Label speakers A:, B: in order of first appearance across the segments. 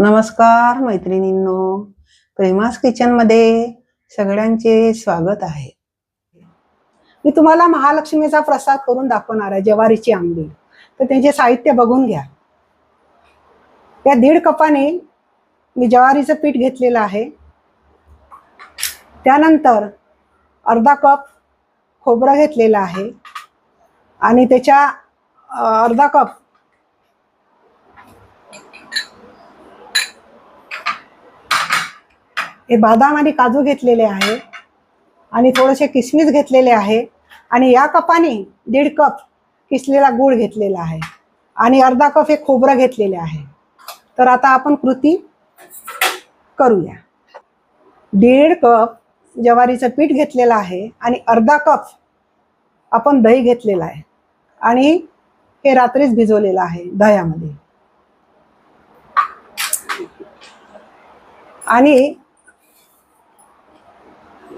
A: नमस्कार मैत्रिणींनो. प्रेमास किचनमध्ये सगळ्यांचे स्वागत आहे. मी तुम्हाला महालक्ष्मीचा प्रसाद करून दाखवणार आहे ज्वारीची आंबी. तर त्यांचे साहित्य बघून घ्या. या दीड कपाने मी ज्वारीचं पीठ घेतलेलं आहे. त्यानंतर अर्धा कप खोबरं घेतलेलं आहे. आणि त्याच्या अर्धा कप हे बदाम आणि काजू घेतलेले आहे आणि थोडेसे किसमिस घेतलेले आहे आणि या कपाने दीड कप किसलेला गूळ घेतलेला आहे आणि अर्धा कप हे खोबरं घेतलेले आहे. तर आता आपण कृती करूया. दीड कप ज्वारीचं पीठ घेतलेलं आहे आणि अर्धा कप आपण दही घेतलेलं आहे आणि हे रात्रीच भिजवलेलं आहे दह्यामध्ये. आणि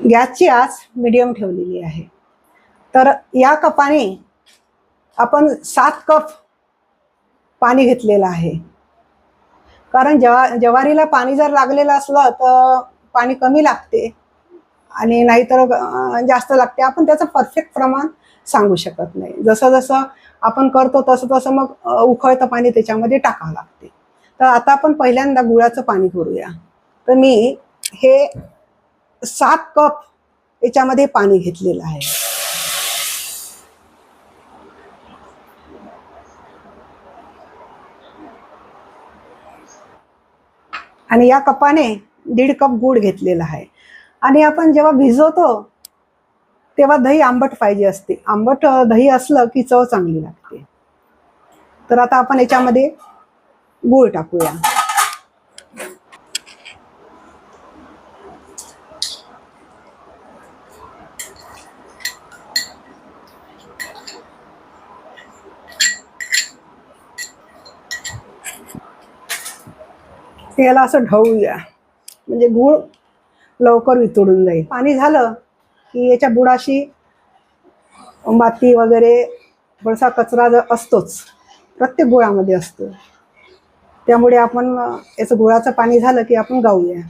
A: गॅसची आच मिडियम ठेवलेली आहे. तर या कपाने आपण सात कप पाणी घेतलेलं आहे. कारण जवा जवारीला पाणी जर लागलेलं असलं तर पाणी कमी लागते आणि नाहीतर जास्त लागते. आपण त्याचं परफेक्ट प्रमाण सांगू शकत नाही. जसं जसं आपण करतो तसं तसं मग उखळतं उकळतं पाणी त्याच्यामध्ये टाकावं लागते. तर आता आपण पहिल्यांदा गुळाचं पाणी करूया. तर मी हे सात कप याच्यामध्ये पाणी घेतलेलं आहे. आणि या कपाने दीड कप गूळ घेतलेला आहे. आणि आपण जेव्हा भिजवतो तेव्हा दही आंबट पाहिजे असते. आंबट दही असलं की चव चांगली लागते. तर आता आपण याच्यामध्ये गूळ टाकूया. याला असं ढवूया म्हणजे गूळ लवकर वितळून जाईल. पाणी झालं की याच्या बुडाशी माती वगैरे थोडासा कचरा जर असतोच प्रत्येक गुळामध्ये असतो. त्यामुळे आपण याचं गुळाचं पाणी झालं की आपण गाऊया.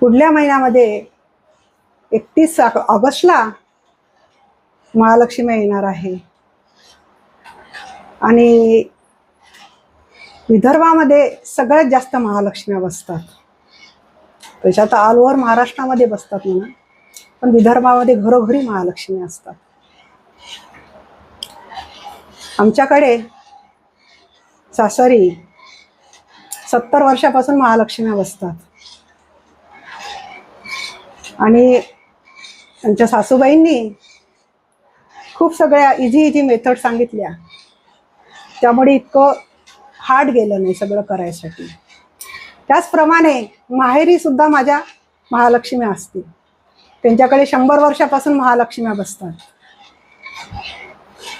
A: पुढल्या महिन्यामध्ये एकतीस ऑगस्टला महालक्ष्मी येणार आहे. आणि विदर्भामध्ये सगळ्यात जास्त महालक्ष्म्या बसतात. त्याच्यात ऑल ओव्हर महाराष्ट्रामध्ये बसतात म्हणा. पण विदर्भामध्ये घरोघरी महालक्ष्मी असतात. आमच्याकडे सासरी सत्तर वर्षापासून महालक्ष्म्या बसतात. आणि आमच्या सासूबाईंनी खूप सगळ्या इझी इझी मेथड सांगितल्या. त्यामुळे इतकं हार्ड गेलं नाही सगळं करायसाठी. त्याचप्रमाणे माहेरी सुद्धा माझ्या महालक्ष्म्या असतील. त्यांच्याकडे शंभर वर्षापासून महालक्ष्म्या बसतात.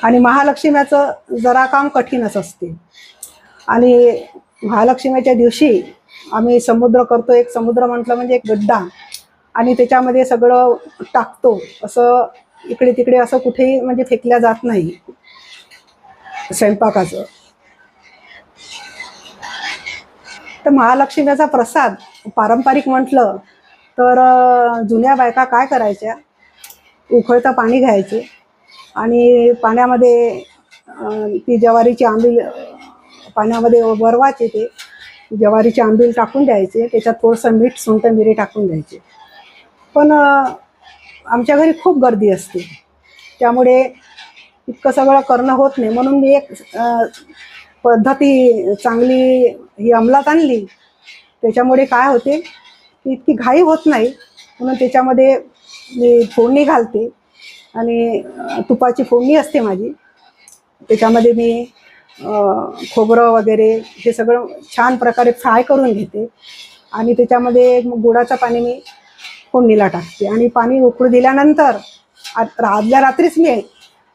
A: आणि महालक्ष्म्याचं जरा काम कठीणच असते. आणि महालक्ष्मीच्या दिवशी आम्ही समुद्र करतो एक समुद्र म्हटलं म्हणजे एक गड्डा. आणि त्याच्यामध्ये सगळं टाकतो. असं इकडे तिकडे असं कुठेही म्हणजे फेकल्या जात नाही. स्वयंपाकाचं. तर महालक्ष्मीचा प्रसाद पारंपरिक म्हटलं तर जुन्या बायका काय करायच्या? उकळतं पाणी घ्यायचे आणि पाण्यामध्ये ती ज्वारीची आंबील पाण्यामध्ये वरवायचे ते ज्वारीची आंबील टाकून द्यायचे त्याच्यात थोडंसं मीठ सुंठ मिरे टाकून द्यायचे. पण आमच्या घरी खूप गर्दी असते. त्यामुळे इतकं सगळं करणं होत नाही. म्हणून मी एक पद्धती चांगली ही अंमलात आणली त्याच्यामुळे काय होते की इतकी घाई होत नाही म्हणून त्याच्यामध्ये मी फोडणी घालते आणि तुपाची फोडणी असते माझी. त्याच्यामध्ये मी खोबरं वगैरे हे सगळं छान प्रकारे फ्राय करून घेते आणि त्याच्यामध्ये मग गुळाचं पाणी मी फोडणीला टाकते आणि पाणी उकळू दिल्यानंतर आत- आदल्या रात्रीच मी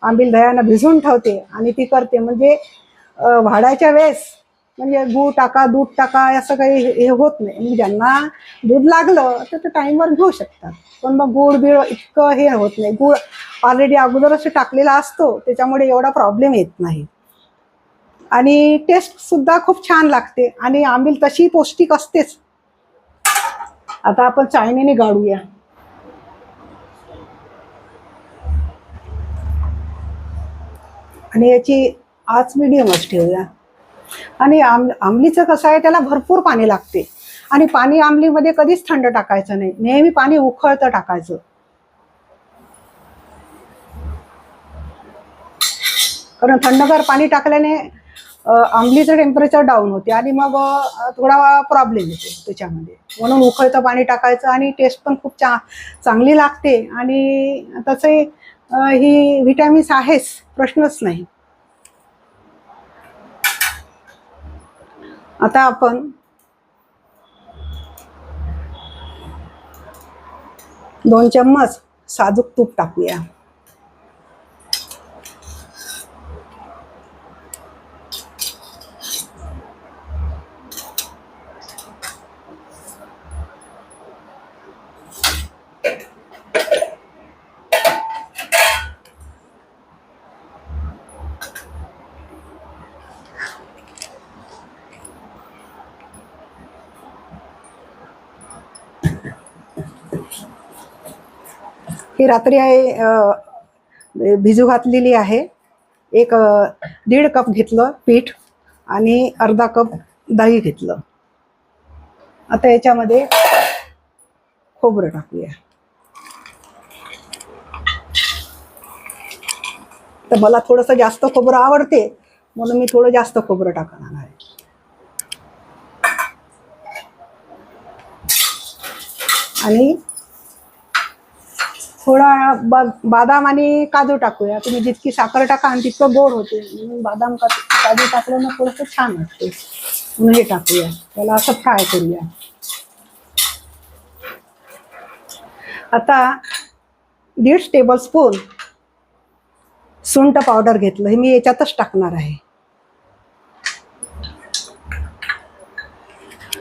A: आंबील दह्यानं भिजवून ठेवते आणि ती करते. म्हणजे वाढायच्या वेळेस. म्हणजे गूळ टाका दूध टाका असं काही हे- होत नाही. म्हणजे ज्यांना दूध लागलं तर ते टाईमवर घेऊ शकतात. पण मग गूळ बिळ इतकं हे होत नाही. गूळ ऑलरेडी अगोदरच टाकलेला असतो त्याच्यामुळे एवढा प्रॉब्लेम येत नाही. आणि टेस्ट सुद्धा खूप छान लागते. आणि आंबील तशी पौष्टिक असतेच. आता आपण चायनीने गाळूया आणि याची आज मिडियमच ठेवूया. आणि आम आंबलीचं कसं आहे त्याला भरपूर पाणी लागते. आणि पाणी आंबलीमध्ये कधीच थंड टाकायचं नाही. नेहमी पाणी उखळतं टाकायचं. कारण थंडगार पाणी टाकल्याने आंबलीचं टेम्परेचर डाऊन होते. आणि मग थोडा प्रॉब्लेम येतो त्याच्यामध्ये. म्हणून उकळतं पाणी टाकायचं आणि टेस्ट पण खूप चा चांगली लागते. आणि तसे ही व्हिटॅमिन्स आहेच. प्रश्नच नाही. आता आपण दोन चम्मच साजूक तूप टाकूया. ही रात्री आहे भिजू घातलेली आहे. एक दीड कप घेतलं पीठ आणि अर्धा कप दही घेतलं. आता याच्यामध्ये खोबरं टाकूया. तर मला थोडंसं जास्त खोबरं आवडते म्हणून मी थोडं जास्त खोबरं टाकणार आहे. आणि थोडा बा बादाम आणि काजू टाकूया. तुम्ही जितकी साखर टाका आणि तितकं गोड होते. म्हणून बादाम काजू टाकल्यानं ना थोडंसं छान वाटते. म्हणून हे टाकूया. त्याला असं फ्राय करूया. आता दीड टेबल स्पून सुंट पावडर घेतलं. हे मी याच्यातच टाकणार आहे.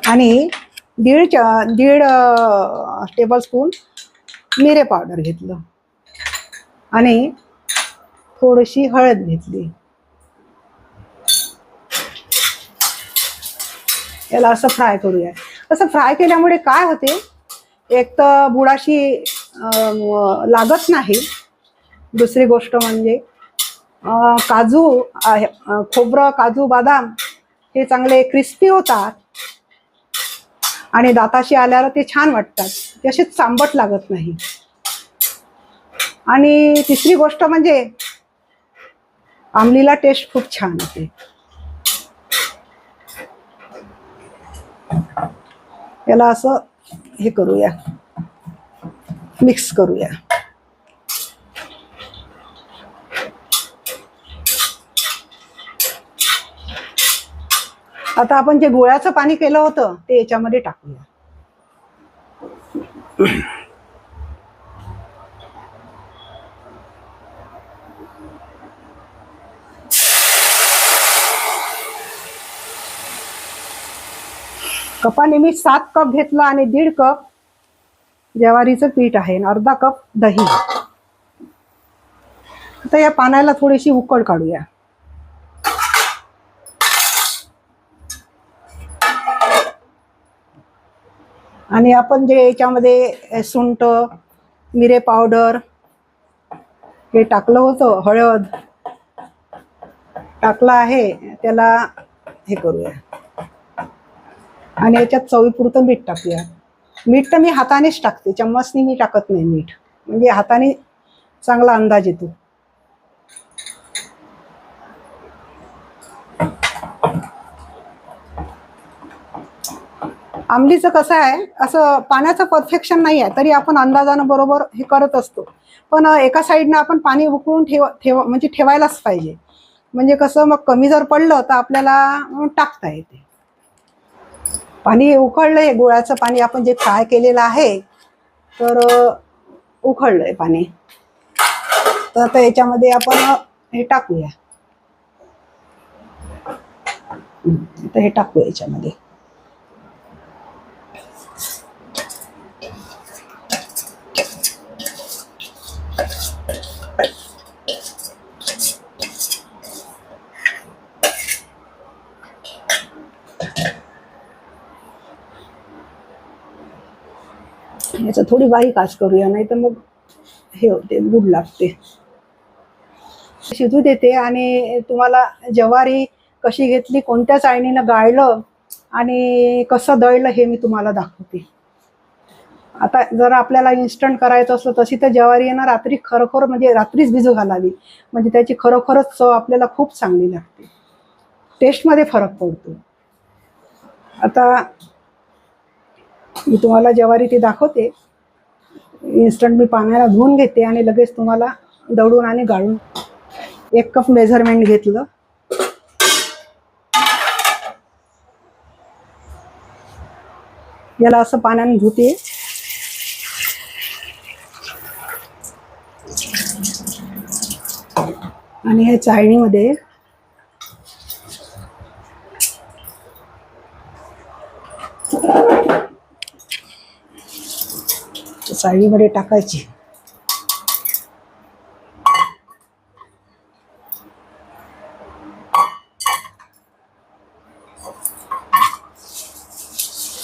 A: आणि दीड च- दीड टेबल स्पून मिरे पावडर घेतलं. आणि थोडीशी हळद घेतली. याला असं फ्राय करूया. असं फ्राय केल्यामुळे काय होते? एक तर बुडाशी लागत नाही. दुसरी गोष्ट म्हणजे काजू आहे खोबरं काजू बदाम हे चांगले क्रिस्पी होतात. आणि दाताशी आल्यावर ते छान वाटतात. ती अशी चांबट लागत नाही. आणि तिसरी गोष्ट म्हणजे आमलीला टेस्ट खूप छान होते याला असं हे करूया. मिक्स करूया. आता आपण जे गुळाचं पाणी केलं होतं ते याच्यामध्ये टाकूया. कपाने मी सात कप घेतला आणि दीड कप ज्वारीचं पीठ आहे आणि अर्धा कप दही. आता या पाण्याला थोडीशी उकड काढूया. आणि आपण जे याच्यामध्ये सुंठ मिरे पावडर हे टाकलं होतं हळद टाकलं आहे त्याला हे करूया. आणि याच्यात चवीपुरतं मीठ टाकूया. मीठ तर मी हातानेच टाकते चम्मचनी मी टाकत नाही मीठ. म्हणजे हाताने चांगला अंदाज येतो. आंबलीचं कसं आहे असं पाण्याचं परफेक्शन नाही आहे तरी आपण अंदाजानं बरोबर हे करत असतो. पण एका साईडनं आपण पाणी उकळून ठेव ठेव म्हणजे ठेवायलाच पाहिजे. म्हणजे कसं मग कमी जर पडलं तर आपल्याला टाकता येते. पाणी उकळलं आहे गुळाचं पाणी आपण जे फ्राय केलेलं आहे तर उकळलं आहे पाणी. तर आता याच्यामध्ये आपण हे टाकूया. तर हे टाकूया याच्यामध्ये. याचं थोडी बारीक आच करूया नाही तर मग हे होते बुड लागते. शिजू देते आणि तुम्हाला ज्वारी कशी घेतली कोणत्या चाळणीनं गाळलं आणि कसं दळलं हे मी तुम्हाला दाखवते. आता जर आपल्याला इन्स्टंट करायचं असलं तशी तर ज्वारी आहे ना रात्री खरोखर म्हणजे रात्रीच भिजू घालावी. म्हणजे त्याची खरोखरच चव आपल्याला खूप चांगली लागते. टेस्टमध्ये फरक पडतो. आता मी तुम्हाला ज्वारी ती दाखवते. इन्स्टंट मी पाण्याला धुवून घेते आणि लगेच तुम्हाला दळून आणि गाळून एक कप मेझरमेंट घेतलं. याला असं पाण्याने धुते. आणि ह्या चाळणीमध्ये चाळणीमध्ये टाकायची.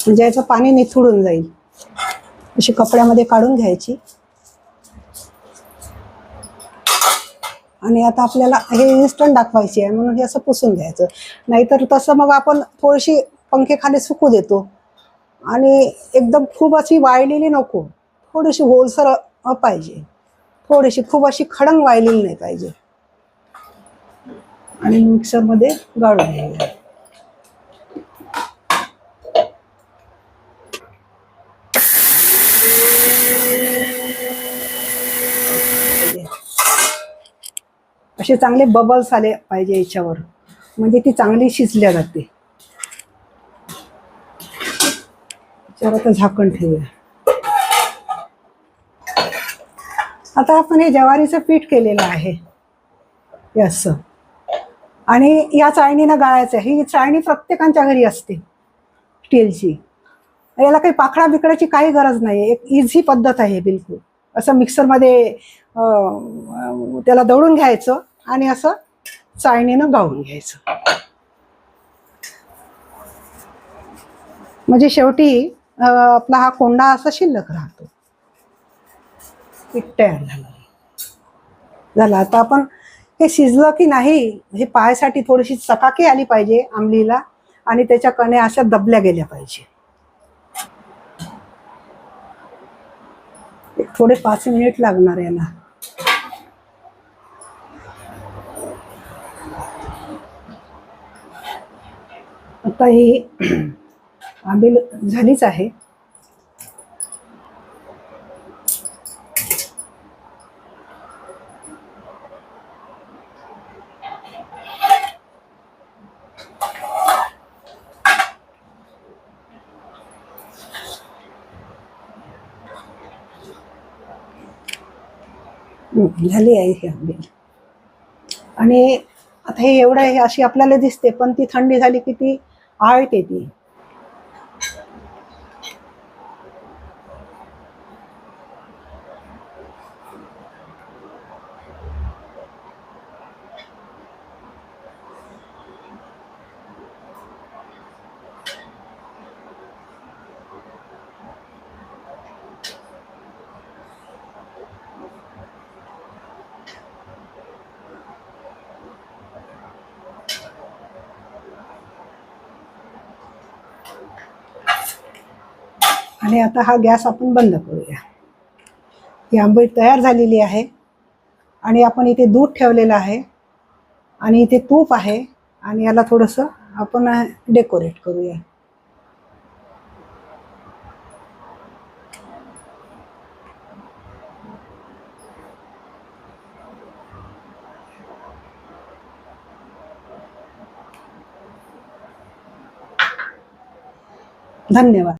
A: म्हणजे याचं पाणी निथळून जाईल. अशी कपड्यामध्ये काढून घ्यायची. आणि आता आपल्याला हे इन्स्टंट दाखवायची आहे म्हणून हे असं पुसून घ्यायचं. नाहीतर तसं मग आपण थोडीशी पंखे खाली सुकू देतो. आणि एकदम खूप अशी वाळलेली नको. थोडीशी होलसर पाहिजे. थोडीशी खूप अशी खडंग वाहिलेली नाही पाहिजे. आणि मिक्सरमध्ये गाळून घ्यायला. असे चांगले बबल्स आले पाहिजे याच्यावर. म्हणजे ती चांगली शिजल्या जाते. याच्यावर आता झाकण ठेवूया. आता आपण हे ज्वारीचं पीठ केलेलं आहे. हे असं आणि या चाळणीनं गाळायचं आहे. ही चाळणी प्रत्येकांच्या घरी असते स्टीलची. याला काही पाखडा बिकडाची काही गरज नाही एक इझी पद्धत आहे बिलकुल. असं मिक्सरमध्ये त्याला दळून घ्यायचं आणि असं चाळणीनं गाळून घ्यायचं. म्हणजे शेवटी आपला हा कोंडा असा शिल्लक राहतो. पीठ तयार झालं झालं आता आपण हे शिजलं की नाही हे पायासाठी थोडीशी चकाकी आली पाहिजे आंबलीला आणि त्याच्या कणे अशा दबल्या गेल्या पाहिजे. थोडे पाच मिनिट लागणार याला. आता ही आंबील झालीच आहे. झाली आहे ही आंबील आणि आता हे एवढं हे अशी आपल्याला दिसते पण ती थंडी झाली की ती आळते ती आणि आता हा गॅस आपण बंद करूया. ही आंबोळी तयार झालेली आहे. आणि आपण इथे दूध ठेवलेलं आहे. आणि इथे तूप आहे. आणि याला थोडंसं आपण डेकोरेट करूया. धन्यवाद.